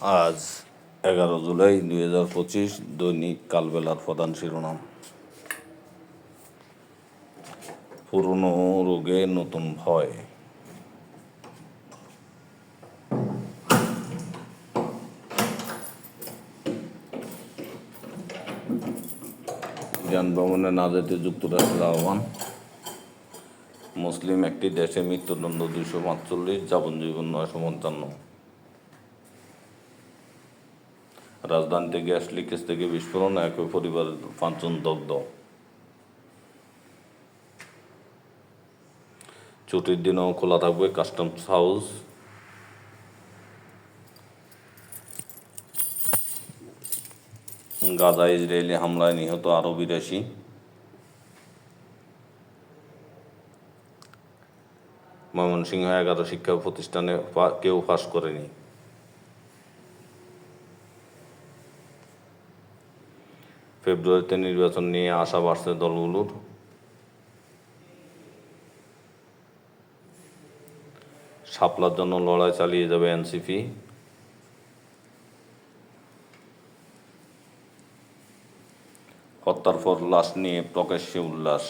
আজ এগারো জুলাই দুই হাজার পঁচিশ দৈনিক কালবেলার প্রধান শিরোনাম। পুরনো রোগে নতুন ভয়। ভ্রমণে না যেতে যুক্তরাষ্ট্রের আহ্বান। মুসলিম একটি দেশে মৃত্যুদণ্ড দুইশো পাঁচচল্লিশ যাবজ্জীবন নয়শো পঞ্চান্ন। রাজধানীতে গ্যাস লিকেজ থেকে বিস্ফোরণ, একই পরিবারের পাঁচজন দগ্ধ। ছুটির দিনেও খোলা থাকবে কাস্টমস হাউস। গাজা, ইসরায়েলি হামলায় নিহত আরও বিরাশি। ময়মনসিংহ এগারো শিক্ষা প্রতিষ্ঠানে কেউ পাশ করেনি। ফেব্রুয়ারিতে নির্বাচন নিয়ে আশা বাড়ছে দলগুলোর। সাপলার জন্য লড়াই চালিয়ে যাবে এনসিপি। হত্যার পর লাশ নিয়ে প্রকাশ্যে উল্লাস।